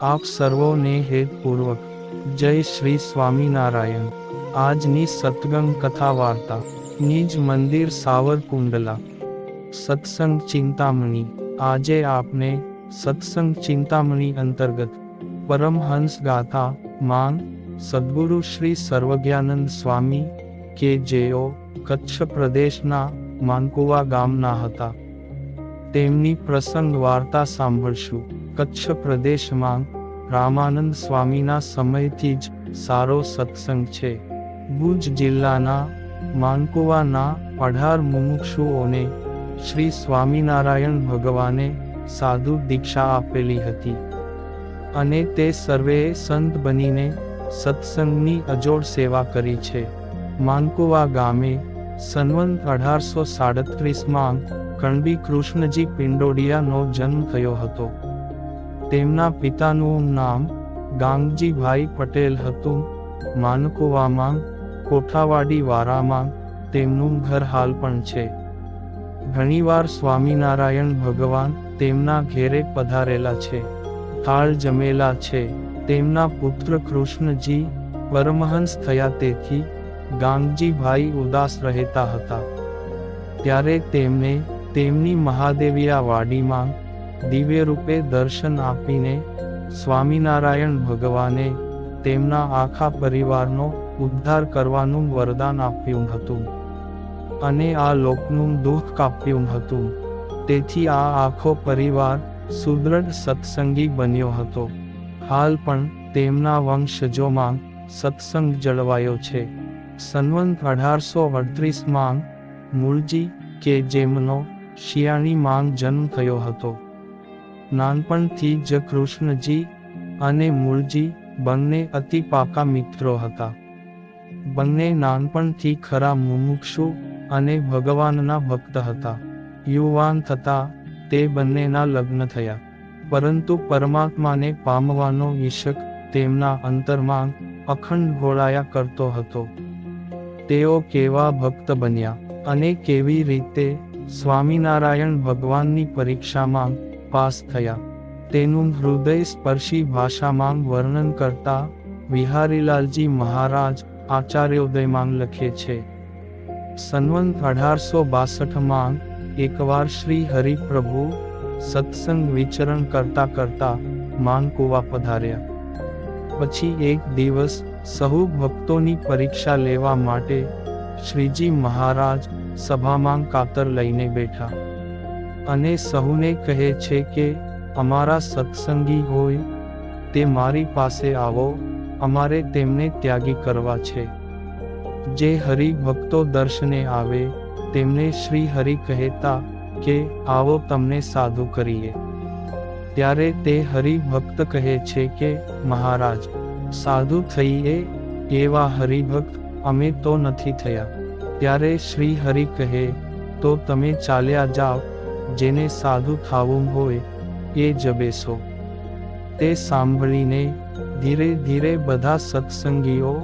આપ સર્વોને હેતપૂર્વક જય શ્રી સ્વામિનારાયણ. આજની સતગંગ કથા વાર્તા. નિજ મંદિર સાવરકુંડલા. સત્સંગ ચિંતામણી. આજે આપને સત્સંગ ચિંતામણી અંતર્ગત પરમહંસ ગાથા માંગ સદગુરુ શ્રી સર્વજ્ઞાનંદ સ્વામી કે જેઓ કચ્છ પ્રદેશના માનકુવા ગામના હતા. તેમની પ્રસંગ વાર્તા સાંભળશું. કચ્છ પ્રદેશમાં રામાનંદ સ્વામીના સમયથી જ સારો સત્સંગ છે. ભુજ જિલ્લાના માનકુવાના અઢાર મુમુક્ષુઓને શ્રી સ્વામિનારાયણ ભગવાને સાધુ દીક્ષા આપેલી હતી. અને તે સર્વેએ સંત બનીને સત્સંગની અજોડ સેવા કરી છે. માનકુવા ગામે સનવંત અઢારસો સાડત્રીસમાં કણબી કૃષ્ણજી પિંડોડિયાનો જન્મ થયો હતો. તેમના પિતાનું નામ ગાંગજીભાઈ પટેલ હતું. માનકુવામાં કોઠાવાડી વારામાં તેમનું ઘર હાલ પણ છે. ઘણીવાર સ્વામિનારાયણ ભગવાન તેમના ઘેરે પધારેલા છે. થાળ જમેલા છે. તેમના પુત્ર કૃષ્ણજી, પરમહંસ થયા તેથી ગાંગજીભાઈ ઉદાસ રહેતા હતા. ત્યારે તેમને તેમની મહાદેવિયા વાડીમાં દિવ્ય રૂપે દર્શન આપીને સ્વામિનારાયણ ભગવાને તેમના આખા પરિવારનો ઉદ્ધાર કરવાનું વરદાન આપ્યું હતું. અને આ લોકનું દુઃખ કાપ્યું હતું. તેથી આ આખો પરિવાર સુદૃઢ સત્સંગી બન્યો હતો. હાલ પણ તેમના વંશજોમાં સત્સંગ જળવાયો છે. સનવંત અઢારસો અડત્રીસમાં મૂળજી કે જેમનો શિયાળી માંગ જન્મ થયો હતો. નાનપણથી જ કૃષ્ણજી અને મૂળજી બંને અતિ પાકા મિત્રો હતા. બંને નાનપણથી ખરા મુમુક્ષુ અને ભગવાનના ભક્ત હતા. યુવાન થતા તે બંનેના લગ્ન થયા. પરંતુ પરમાત્માને પામવાનો ઈશક તેમના અંતરમાં અખંડ ઘોળાયા કરતો હતો. તેઓ કેવા ભક્ત બન્યા અને કેવી રીતે સ્વામિનારાયણ ભગવાનની પરીક્ષામાં પાસ થયા. તેનું હૃદય સ્પર્શી ભાષામાં વર્ણન કરતા વિહારીલાલજી મહારાજ આચાર્યોદયમાં લખે છે, સન્વંત અઢારસો બાસઠમાં એકવાર શ્રી હરિપ્રભુ સત્સંગ વિચરણ કરતા કરતા માનકુવા પધાર્યા. પછી એક દિવસ સહુ ભક્તોની પરીક્ષા લેવા માટે શ્રીજી મહારાજ સભામાં કાતર લઈને બેઠા. અને સહુને કહે છે કે, અમારા સત્સંગી હોય, તે મારી પાસે આવો, અમારે તેમને ત્યાગી કરવા છે. જે હરિભક્તો દર્શને આવે, તેમને શ્રી હરિ કહેતા કે, આવો તમને સાધુ કરીએ. ત્યારે તે હરિભક્ત કહે છે કે, મહારાજ, સાધુ થઈએ, એવા હરિભક્ત અમે તો નથી થયા. ત્યારે શ્રી હરિ કહે, તો તમે ચાલ્યા જાઓ જેને સાધુ થાવું હોય, એ જ તે સાંભળીને ધીરે ધીરે બધા સત્સંગીઓ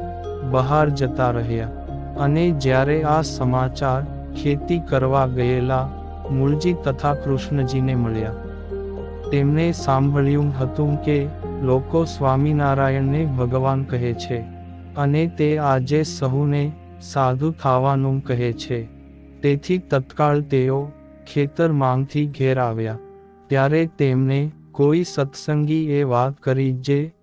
બહાર જતા રહ્યા અને જ્યારે આ સમાચાર ખેતી કરવા ગયેલા મૂળજી તથા કૃષ્ણજીને મળ્યા. તેમણે સાંભળ્યું હતું કે લોકો સ્વામિનારાયણને ભગવાન કહે છે અને તે આજે સહુને સાધુ થવાનું કહે છે. તેથી તત્કાળ તેઓ ખેતર માંગથી ઘેર આવ્યા. ત્યારે તેમને કોઈ સત્સંગી એ વાત કરી જે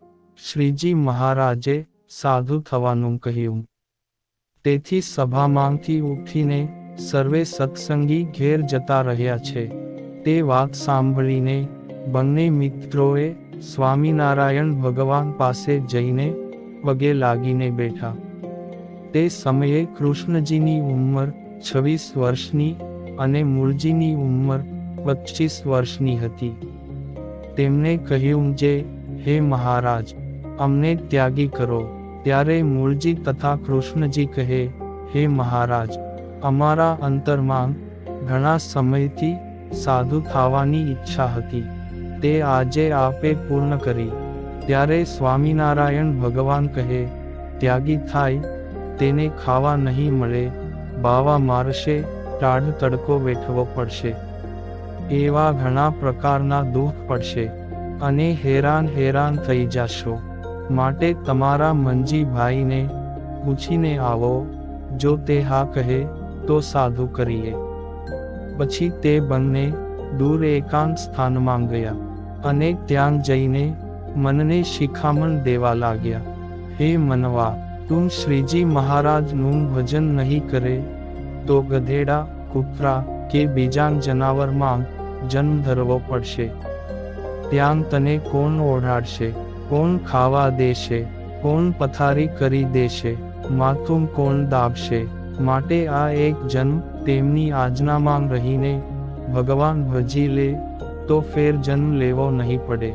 શ્રીજી મહારાજે સાધુ થવાનું કહ્યું. તેથી સભામાંથી ઉઠીને સર્વે સત્સંગી ઘેર જતા રહ્યા છે. તે વાત સાંભળીને બંને મિત્રોએ સ્વામિનારાયણ ભગવાન પાસે જઈને પગે લાગીને બેઠા. તે સમયે કૃષ્ણજીની ઉંમર છવ્વીસ વર્ષની અને મૂળજીની ઉંમર પચીસ વર્ષની હતી. તેમણે કહ્યું જે, હે મહારાજ, અમને ત્યાગી કરો. ત્યારે મૂળજી તથા કૃષ્ણજી કહે, હે મહારાજ, અમારા અંતરમાં ઘણા સમયથી સાધુ થવાની ઈચ્છા હતી. તે આજે આપે પૂર્ણ કરી. ત્યારે સ્વામિનારાયણ ભગવાન કહે, ત્યાગી થાય, તેને ખાવા નહીં મળે. બાવા મારશે ટાઢ તડકો વેઠવો પડશે. એવા ઘણા પ્રકારના દુઃખ પડશે. અને હેરાન હેરાન થઈ જશો. માટે તમારા મંજી ભાઈને પૂછીને આવો. જો તે હા કહે, તો સાધુ કરીએ. પછી તે બંને દૂર એકાંત સ્થાનમાં ગયા. અને ત્યાં જઈને મનને શિખામણ દેવા લાગ્યા. હે મનવા, તું શ્રીજી મહારાજનું ભજન નહીં કરે તો ગધેડા, કૂતરા કે બીજા જનાવરમાં જન્મ ધરવો પડશે. ત્યાં તને કોણ ઓઢાડશે? કોણ ખાવા દેશે? કોણ પથારી કરી દેશે? માથું કોણ દાબશે? માટે આ એક જન્મ તેમની આજ્ઞામાં રહીને ભગવાન ભજી લે તો ફેર જન્મ લેવો નહીં પડે.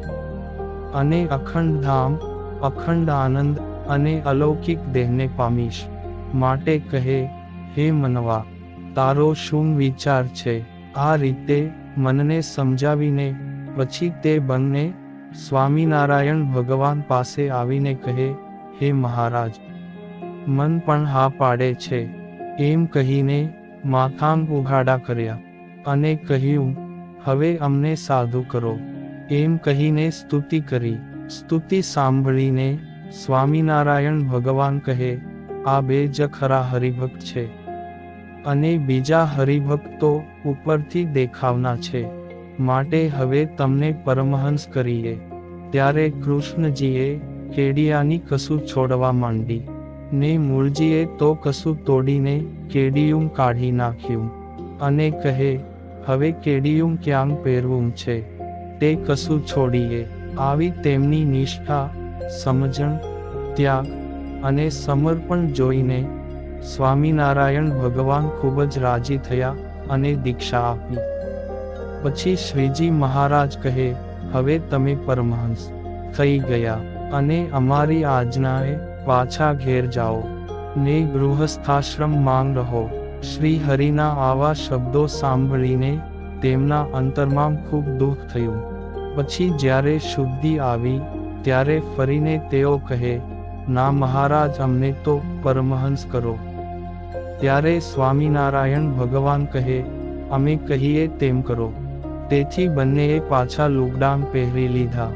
અને અખંડ ધામ, અખંડ આનંદ અને અલૌકિક દેહને પામીશ. માટે કહે હે મનવા, તારો શું વિચાર છે? આ રીતે મનને સમજાવીને, પછી તે બંને સ્વામિનારાયણ ભગવાન પાસે આવીને કહે, હે મહારાજ, મન પણ હા પાડે છે. એમ કહીને માથાંગ ઉઘાડા કર્યા અને કહ્યું, હવે અમને સાધુ કરો. એમ કહીને સ્તુતિ કરી. સ્તુતિ સાંભળીને સ્વામિનારાયણ ભગવાન કહે, આ બે જ ખરા હરિભક્ત છે. અને બીજા હરિભક્તો ઉપરથી દેખાવના છે. માટે હવે તમને પરમહંસ કરીએ. ત્યારે કૃષ્ણજીએ કેડિયાની કશું છોડવા માંડી. ને મૂળજીએ તો કશું તોડીને કેડિયું કાઢી નાખ્યું. અને કહે, હવે કેડિયું ક્યાં પહેરવું છે? તે કશું છોડીએ. આવી તેમની નિષ્ઠા, સમજણ, ત્યાગ અને સમર્પણ જોઈને સ્વામિનારાયણ ભગવાન ખૂબ જ રાજી થયા અને દીક્ષા આપી. પછી શ્રીજી મહારાજ કહે, હવે તમે પરમહંસ થઈ ગયા અને અમારી આજ્ઞાએ પાછા ઘેર જાઓ. ને ગૃહસ્થાશ્રમ માંગ રહો. શ્રી હરિના આવા શબ્દો સાંભળીને તેમના અંતરમાં ખૂબ દુઃખ થયું. પછી જ્યારે શુદ્ધિ આવી, ત્યારે ફરીને તેઓ કહે, ના મહારાજ, અમને તો પરમહંસ કરો. ત્યારે સ્વામિનારાયણ ભગવાન કહે, અમે કહીએ તેમ કરો. તેથી બંનેએ પાછા લુગડામ પહેરી લીધા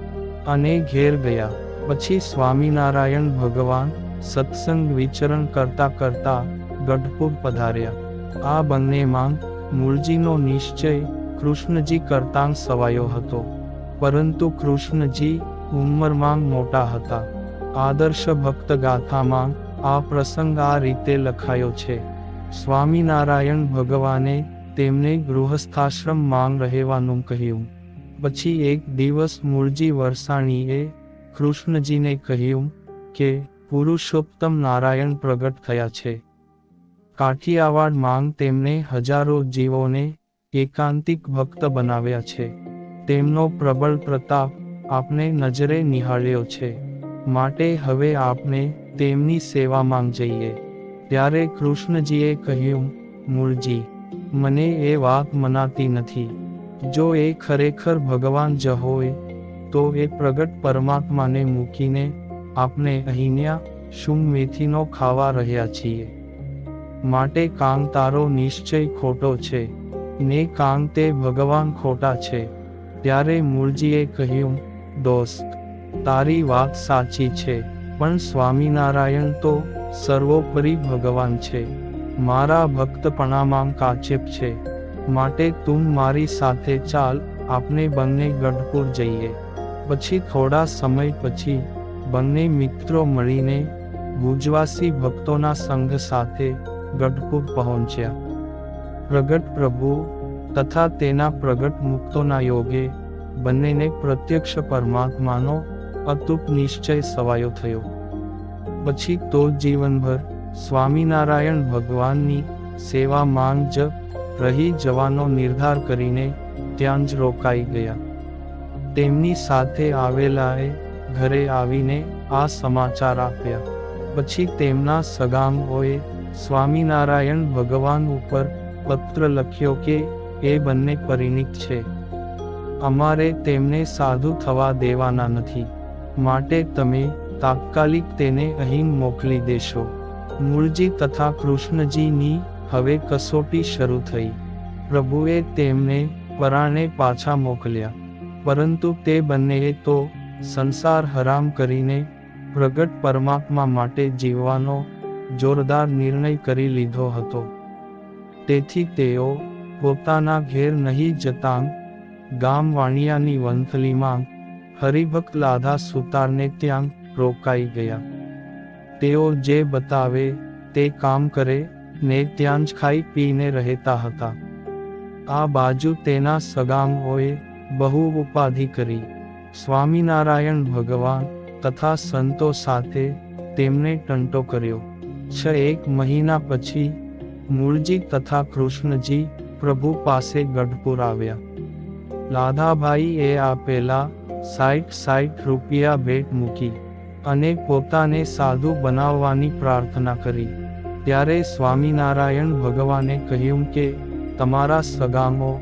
અને ઘેર ગયા. પછી સ્વામિનારાયણ ભગવાન સત્સંગ વિચરણ કરતા કરતા ગઢપુર પધાર્યા. આ બંનેમાં મૂળજીનો નિશ્ચય કૃષ્ણજી કરતાં સવાયો હતો. પરંતુ કૃષ્ણજી ઉંમરમાં મોટા હતા. આદર્શ ભક્ત ગાથામાં આ પ્રસંગ આ રીતે લખાયો છે. સ્વામિનારાયણ ભગવાને તેમને ગૃહસ્થાશ્રમ માંગ રહેવાનું કહ્યું. પછી એક દિવસ મૂળજી વરસાણીએ કૃષ્ણજીને કહ્યું કે, પુરુષોત્તમ નારાયણ પ્રગટ થયા છે. કાઠિયાવાડ માંગ તેમને હજારો જીવોને એકાંતિક ભક્ત બનાવ્યા છે. તેમનો પ્રબળ પ્રતાપ આપને નજરે નિહાળ્યો છે. માટે હવે આપને તેમની સેવામાં જઈએ. ત્યારે કૃષ્ણજીએ કહ્યું, મૂળજી, મને એ વાત મનાતી નથી. જો એ ખરેખર ભગવાન જ હોય, તો એ પ્રગટ પરમાત્માને મૂકીને આપણે અહીંયા શું મેથીનો ખાવા રહ્યા છીએ? માટે કાંગ તારો નિશ્ચય ખોટો છે. ને કાંગ તે ભગવાન ખોટા છે. ત્યારે મૂળજીએ કહ્યું, દોસ્ત, તારી વાત સાચી છે, પણ સ્વામિનારાયણ તો સર્વોપરી ભગવાન છે. મારા ભક્તપણામાં કાચેપ છે. માટે તું મારી સાથે ચાલ આપણે બંને ગઢપુર જઈએ. પછી થોડા સમય પછી, બંને મિત્રો મળીને, ગુજવાસી ભક્તોના સંઘ સાથે ગઢપુર પહોંચ્યા. પ્રગટ પ્રભુ, તથા તેના પ્રગટ મુક્તોના યોગે, બંનેને પ્રત્યક્ષ પરમાત્માનો અતુપ નિશ્ચય સવાયો થયો. પછી તો જીવનભર સ્વામિનારાયણ ભગવાનની સેવા માંગ જ રહી જવાનો નિર્ધાર કરીને ત્યાં જ રોકાઈ ગયા. તેમની સાથે આવેલાએ ઘરે આવીને આ સમાચાર આપ્યા. પછી તેમના સગામોએ સ્વામિનારાયણ ભગવાન ઉપર પત્ર લખ્યો કે, એ બંને પરિણીત છે. અમારે તેમને સાધુ થવા દેવાના નથી. માટે તમે તાત્કાલિક તેને અહીં મોકલી દેશો. મૂળજી તથા કૃષ્ણજીની હવે કસોટી શરૂ થઈ. પ્રભુએ તેમને પરાણે પાછા મોકલ્યા. પરંતુ તે બંનેએ તો સંસાર હરામ કરીને પ્રગટ પરમાત્મા માટે જીવવાનો જોરદાર નિર્ણય કરી લીધો હતો. તેથી તેઓ પોતાના ઘેર નહીં જતાં ગામ વાણિયાની વંથલીમાં હરિભક્ત લાધા સુતારને ત્યાં રોકાઈ ગયા. તેઓ જે બતાવે તે કામ કરે, ને ત્યાં જ ખાઈ પીને રહેતા હતા. આ બાજુ તેના સગામોએ બહુ ઉપાધિ કરી. સ્વામિનારાયણ ભગવાન તથા સંતો સાથે તેમને ટંટો કર્યો. છ એક મહિના પછી મૂળજી તથા કૃષ્ણજી પ્રભુ પાસે ગઢપુર આવ્યા. લાધાભાઈ એ આપેલા સાઠ સાઠ રૂપિયા ભેટ મૂકી. અને પોતાને સાધુ બનાવવાની પ્રાર્થના કરી. ત્યારે સ્વામિનારાયણ ભગવાને કહ્યું કે, તમારા સગામો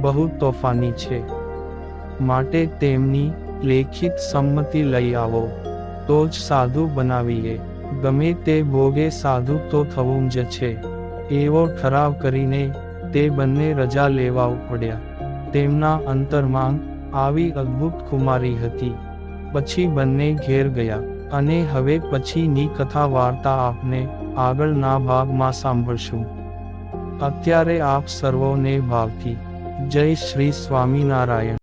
બહુ તોફાની છે. માટે તેમની લેખિત સંમતિ લઈ આવો. તો જ સાધુ બનાવીએ. ગમે તે ભોગે સાધુ તો થવું જ છે એવો ઠરાવ કરીને તે બંને રજા લેવા પડ્યા તેમના અંતરમાં આવી અદ્ભુત કુમારી હતી. પછી બંને ઘેર ગયા અને હવે પછીની કથા વાર્તા આપને આગળના ભાગમાં સાંભળશું. અત્યારે આપ સર્વોને ભાવથી. જય શ્રી સ્વામિનારાયણ.